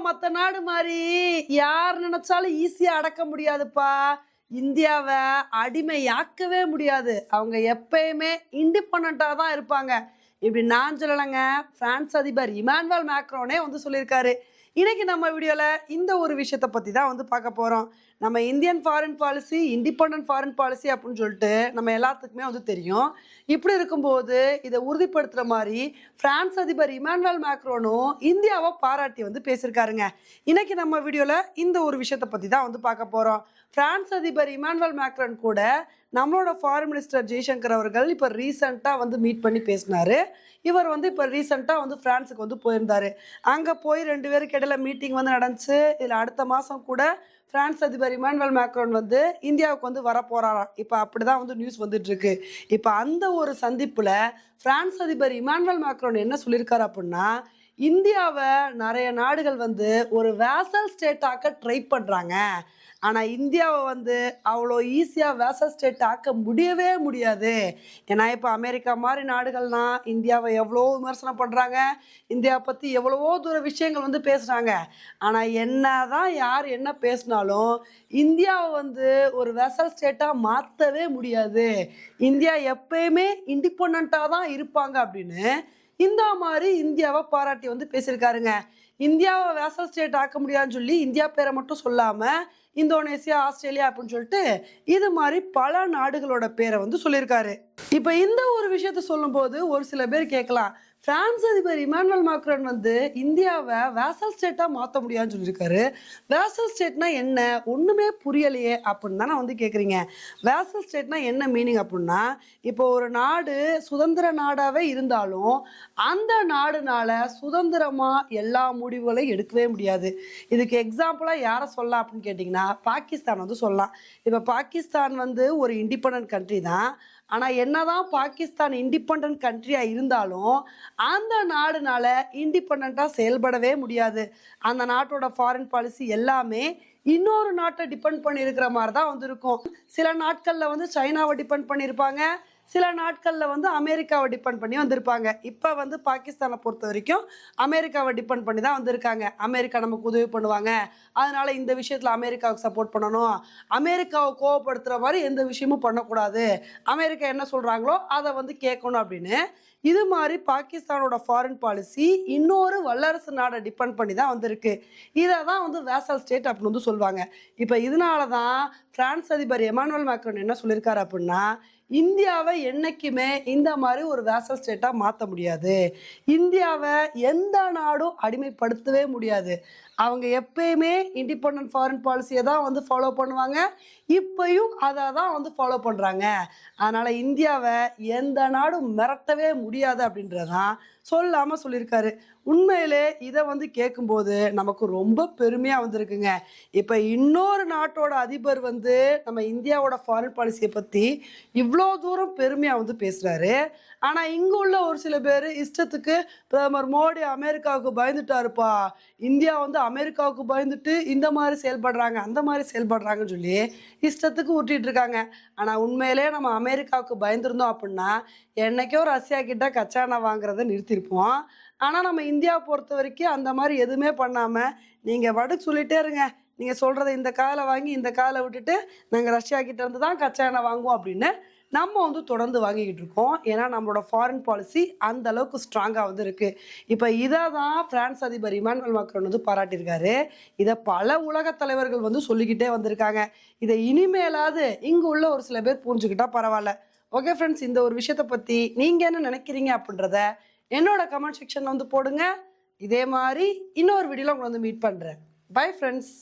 மற்ற நாடு மாதிரி யார் நினைச்சாலும் ஈஸியாக அடக்க முடியாதுப்பா. இந்தியாவை அடிமையாக்கவே முடியாது. அவங்க எப்பயுமே இண்டிபெண்ட்டாக தான் இருப்பாங்க. இப்படி நான் சொல்லலைங்க. பிரான்ஸ் அதிபர் இமானுவல் மேக்ரோனே வந்து சொல்லியிருக்காரு. இன்னைக்கு நம்ம வீடியோவில் இந்த ஒரு விஷயத்தை பற்றி தான் வந்து பார்க்க போகிறோம் நம்ம Indian foreign policy independent foreign policy அப்படின்னு சொல்லிட்டு நம்ம எல்லாத்துக்குமே வந்து தெரியும். இப்படி இருக்கும்போது இதை உறுதிப்படுத்துகிற மாதிரி பிரான்ஸ் அதிபர் இமானுவல் மேக்ரோனும் இந்தியாவை பாராட்டி வந்து பேசியிருக்காருங்க. இன்னைக்கு நம்ம வீடியோவில் இந்த ஒரு விஷயத்தை பற்றி தான் வந்து பார்க்க போகிறோம் பிரான்ஸ் அதிபர் இமானுவல் மேக்ரோன் கூட நம்மளோட ஃபாரின் மினிஸ்டர் ஜெய்சங்கர் அவர்கள் இப்போ ரீசெண்டாக வந்து மீட் பண்ணி பேசினாரு. இவர் வந்து இப்போ ரீசெண்டாக வந்து ஃப்ரான்ஸுக்கு வந்து போயிருந்தார். அங்கே போய் ரெண்டு பேருக்கு இடையில மீட்டிங் வந்து நடந்துச்சு. இதில் அடுத்த மாதம் கூட பிரான்ஸ் அதிபர் இமானுவல் மேக்ரோன் வந்து இந்தியாவுக்கு வந்து வர இப்போ இப்போ அப்படிதான் வந்து நியூஸ் வந்துட்டுருக்கு. இப்போ அந்த ஒரு சந்திப்பில் பிரான்ஸ் அதிபர் இமானுவல் மேக்ரோன் என்ன சொல்லியிருக்காரு அப்படின்னா இந்தியாவை நிறைய நாடுகள் வந்து ஒரு வேசல் ஸ்டேட்டாக்க ட்ரை பண்ணுறாங்க ஆனால் இந்தியாவை வந்து அவ்வளோ ஈஸியாக வேசல் ஸ்டேட் ஆக்க முடியவே முடியாது. ஏன்னா இப்போ அமெரிக்கா மாதிரி நாடுகள்னால் இந்தியாவை எவ்வளோ விமர்சனம் பண்ணுறாங்க இந்தியாவை பற்றி எவ்வளவோ தூர விஷயங்கள் வந்து பேசுகிறாங்க ஆனால் என்ன தான் யார் என்ன பேசினாலும் இந்தியாவை வந்து ஒரு வெசல் ஸ்டேட்டாக மாற்றவே முடியாது. இந்தியா எப்பயுமே இண்டிபெண்ட்டாக தான் இருப்பாங்க அப்படின்னு இந்த மாதிரி இந்தியாவை பாராட்டி வந்து பேசியிருக்காருங்க. இந்தியாவை வேசல் ஸ்டேட் ஆக்க முடியாதுன்னு சொல்லி இந்தியா பேரை மட்டும் சொல்லாமல் இந்தோனேசியா ஆஸ்திரேலியா அப்படின்னு சொல்லிட்டு இது மாதிரி பல நாடுகளோட பேரை வந்து சொல்லியிருக்காரு. இப்போ இந்த ஒரு விஷயத்த சொல்லும்போது ஒரு சில பேர் கேட்கலாம். பிரான்ஸ் அதிபர் இமானுவல் மாக்ரன் வந்து இந்தியாவை வேசல் ஸ்டேட்டாக மாற்ற முடியாதுன்னு சொல்லியிருக்காரு. வேசல் ஸ்டேட்னா என்ன? ஒன்றுமே புரியலையே அப்படின்னு தானே வந்து கேட்குறீங்க வேசல் ஸ்டேட்னா என்ன மீனிங் அப்படின்னா இப்போ ஒரு நாடு சுதந்திர நாடாகவே இருந்தாலும் அந்த நாடுனால சுதந்திரமாக எல்லா முடிவுகளையும் எடுக்கவே முடியாது. இதுக்கு எக்ஸாம்பிளாக யாரை சொல்லலாம் அப்படின்னு கேட்டிங்கன்னா பாகிஸ்தான் வந்து சொல்லலாம். இப்போ பாகிஸ்தான் வந்து ஒரு இண்டிபெண்ட் கண்ட்ரி தான். ஆனால் என்னதான் பாகிஸ்தான் இண்டிபெண்ட் கண்ட்ரியாக இருந்தாலும் அந்த நாடுனால இண்டிபெண்ட்டாக செயல்படவே முடியாது. அந்த நாட்டோட ஃபாரின் பாலிசி எல்லாமே இன்னொரு நாட்டை டிபெண்ட் பண்ணியிருக்கிற மாதிரி தான் வந்திருக்கும். சில நாட்களில் வந்து சைனாவை டிபெண்ட் பண்ணியிருப்பாங்க. சில நாட்களில் வந்து அமெரிக்காவை டிபெண்ட் பண்ணி வந்திருப்பாங்க. இப்போ வந்து பாகிஸ்தானை பொறுத்த வரைக்கும் அமெரிக்காவை டிபெண்ட் பண்ணி தான் வந்திருக்காங்க. அமெரிக்கா நமக்கு உதவி பண்ணுவாங்க. அதனால இந்த விஷயத்தில் அமெரிக்காவுக்கு சப்போர்ட் பண்ணணும். அமெரிக்காவை கோவப்படுத்துகிற மாதிரி எந்த விஷயமும் பண்ணக்கூடாது. அமெரிக்கா என்ன சொல்கிறாங்களோ அதை வந்து கேட்கணும் அப்படின்னு. இது மாதிரி பாகிஸ்தானோட ஃபாரின் பாலிசி இன்னொரு வல்லரசு நாடை டிபெண்ட் பண்ணி தான் வந்திருக்கு. இதை தான் வந்து வேசல் ஸ்டேட் அப்படின்னு வந்து சொல்லுவாங்க. இப்போ இதனால தான் பிரான்ஸ் அதிபர் எமானுவல் மேக்ரோன் என்ன சொல்லியிருக்காரு அப்படின்னா இந்தியாவை என்னைக்குமே இந்த மாதிரி ஒரு வேசல் ஸ்டேட்டாக மாற்ற முடியாது. இந்தியாவை எந்த நாடும் அடிமைப்படுத்தவே முடியாது. அவங்க எப்பயுமே இண்டிபெண்ட் ஃபாரின் பாலிசியை தான் வந்து ஃபாலோ பண்ணுவாங்க. இப்பயும் அதை தான் வந்து ஃபாலோ பண்ணுறாங்க அதனால் இந்தியாவை எந்த நாடும் மிரட்டவே முடியாது அப்படின்றதான் சொல்லாமல் சொல்லியிருக்காரு. உண்மையிலே இதை வந்து கேட்கும்போது நமக்கு ரொம்ப பெருமையாக வந்திருக்குங்க. இப்போ இன்னொரு நாட்டோட அதிபர் வந்து நம்ம இந்தியாவோட ஃபாரின் பாலிசியை பற்றி இவ்வளோ தூரம் பெருமையாக வந்து பேசுகிறாரு ஆனால் இங்கே உள்ள ஒரு சில பேர் இஷ்டத்துக்கு பிரதமர் மோடி அமெரிக்காவுக்கு பயந்துட்டாருப்பா. இந்தியா வந்து அமெரிக்காவுக்கு பயந்துட்டு இந்த மாதிரி செயல்படுறாங்க அந்த மாதிரி செயல்படுறாங்கன்னு சொல்லி இஷ்டத்துக்கு ஊட்டிட்டு இருக்காங்க. ஆனால் உண்மையிலே நம்ம அமெரிக்காவுக்கு பயந்துருந்தோம் அப்படின்னா என்னைக்கோ ரஷ்யா கிட்ட கச்சானா எண்ணெய் வாங்குறதை நிறுத்தியிருப்போம் ஆனால் நம்ம இந்தியாவை பொறுத்த வரைக்கும் அந்த மாதிரி எதுவுமே பண்ணாமல் நீங்கள் வடுக்கு சொல்லிகிட்டே இருங்க. நீங்கள் சொல்கிறத இந்த காலை வாங்கி இந்த காலை விட்டுட்டு நாங்கள் ரஷ்யா கிட்டேருந்து தான் கச்சா எண்ணெய் வாங்குவோம் அப்படின்னு நம்ம வந்து தொடர்ந்து வாங்கிக்கிட்டு இருக்கோம். ஏன்னா நம்மளோட ஃபாரின் பாலிசி அந்த அளவுக்கு ஸ்ட்ராங்காக வந்து இருக்குது இப்போ இதை தான் பிரான்ஸ் அதிபர் இமானுவல் மக்கள் வந்து பாராட்டியிருக்காரு. இதை பல உலக தலைவர்கள் வந்து சொல்லிக்கிட்டே வந்திருக்காங்க. இதை இனிமேலாவது இங்கே உள்ள ஒரு சில பேர் புரிஞ்சுக்கிட்டா பரவாயில்ல. ஓகே ஃப்ரெண்ட்ஸ் இந்த ஒரு விஷயத்தை பற்றி நீங்கள் என்ன நினைக்கிறீங்க அப்படின்றத என்னோட கமெண்ட் செக்ஷனில் வந்து போடுங்க. இதே மாதிரி இன்னொரு வீடியோவில் உங்களை வந்து மீட் பண்ணுறேன் பை ஃப்ரெண்ட்ஸ்